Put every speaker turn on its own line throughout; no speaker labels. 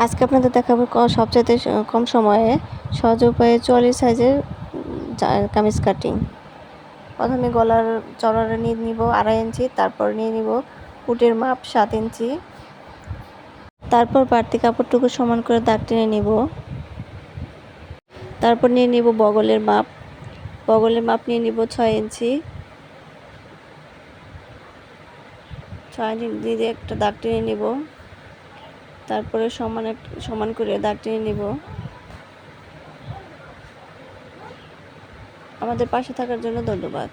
আজকে আপনাদের দেখাবো ক- সবচাইতে স- কম সময়ে সহজ উপায়ে চুয়াল্লিশ সাইজের কামিজ কাটিং। প্রথমে গলার চড়াটা নিয়ে নিব আড়াই ইঞ্চি, তারপর নিয়ে নিব পুটের মাপ সাত ইঞ্চি। তারপর বাড়তি কাপড়টুকু সমান করে দাগ টেনে নিব। তারপর নিয়ে নিব বগলের মাপ। বগলের মাপ নিয়ে নিব ছয় ইঞ্চি। ছয় ইঞ্চি দিয়ে একটা দাগ টেনে নিব। তারপরে সমান সমান করে টেনে নিব। আমাদের পাশে থাকার জন্য ধন্যবাদ।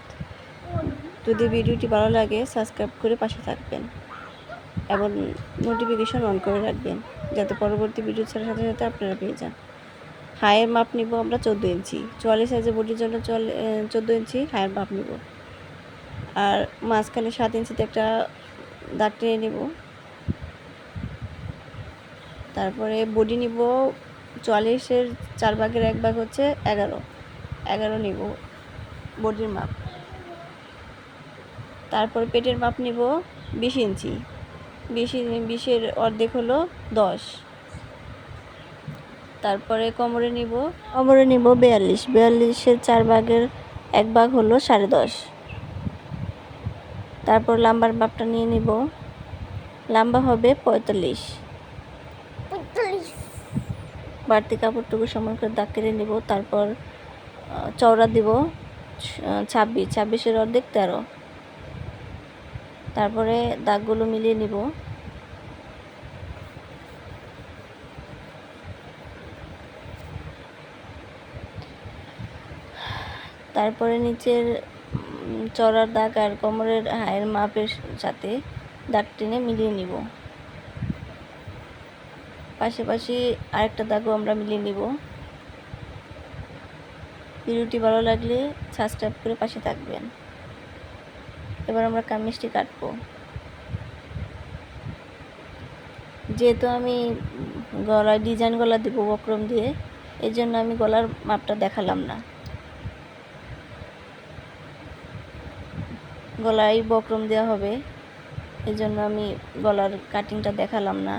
যদি ভিডিওটি ভালো লাগে, সাবস্ক্রাইব করে পাশে থাকবেন এবং নোটিফিকেশন অন করে রাখবেন, যাতে পরবর্তী ভিডিও ছাড়ার সাথে সাথে আপনারা পেয়ে যান। হায়ের মাপ নিব আমরা চোদ্দ ইঞ্চি। চুয়াল্লিশ সাইজের বডির জন্য চোদ্দ ইঞ্চি হায়ের মাপ নিব। আর মাঝখানে সাত ইঞ্চিতে একটা দাগ টেনে নিব। তারপরে বডি নিব চুয়াল্লিশের চার ভাগের এক ভাগ হচ্ছে এগারো। এগারো নিব বডির মাপ। তারপর পেটের মাপ নিব বিশ ইঞ্চি। বিশ বিশের অর্ধেক হলো দশ। তারপরে কোমরে নিব কোমরে নিব বিয়াল্লিশ। বিয়াল্লিশের চার ভাগের এক ভাগ হলো সাড়ে দশ। তারপর লাম্বার মাপটা নিয়ে নিব। লাম্বা হবে পঁয়তাল্লিশ। বাড়তি কাপড়টুকু সমান করে দাগ কেটে নিব তারপর চওড়া দিব ছাব্বিশ ছাব্বিশের অর্ধেক তেরো। তারপরে দাগগুলো মিলিয়ে নিব। তারপরে নিচের উম, চওড়ার দাগ আর কোমরের হায়ের মাপের সাথে দাগ টেনে মিলিয়ে নিব। পাশাপাশি আরেকটা দাগও আমরা মিলিয়ে নিব। ভিডিওটি ভালো লাগলে সাবস্ক্রাইব করে পাশে থাকবেন। এবার আমরা কামিজটি কাটব। যেহেতু আমি গলায় ডিজাইন গলা দেবো বক্রম দিয়ে এই জন্য আমি গলার মাপটা দেখালাম না। গলায় বক্রম দেওয়া হবে এই জন্য আমি গলার কাটিংটা দেখালাম না।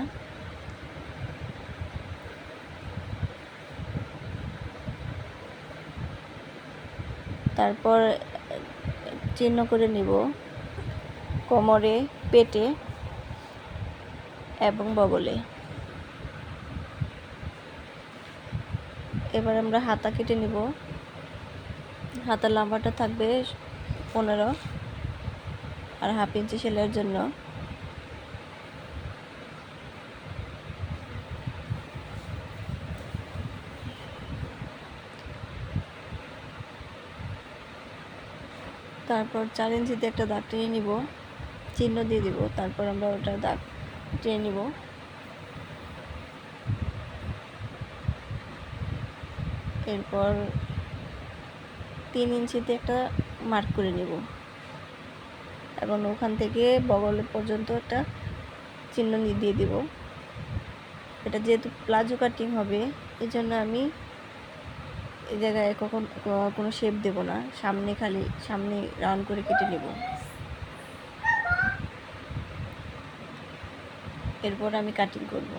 তারপর চিহ্ন করে নিব। কোমরে, পেটে এবং বগলে। এবার আমরা হাতা কেটে নিব। হাতার লম্বাটা থাকবে পনেরো আর হাফ ইঞ্চি সেলের জন্য। তারপর চার ইঞ্চিতে একটা দাগ টেনে নিব। চিহ্ন দিয়ে দিব, তারপর আমরা ওটা দাগ টেনে নিব। এরপর তিন ইঞ্চিতে একটা মার্ক করে নিব। এবং ওখান থেকে বগল পর্যন্ত একটা চিহ্ন দিয়ে দিব। এটা যেহেতু প্লাজো কাটিং হবে এই জন্য আমি এই জায়গায় কখন কোনো শেপ দেব না। সামনে খালি, সামনে রাউন্ড করে কেটে নেব। এরপর আমি কাটিং করব।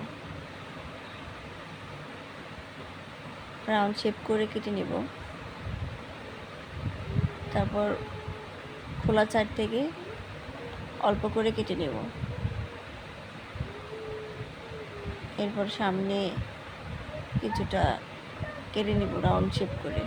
রাউন্ড শেপ করে কেটে নেব। তারপর খোলা চার থেকে অল্প করে কেটে নেব। এরপর সামনে কিছুটা কেটে নেব রাউন্ড শেপ করে।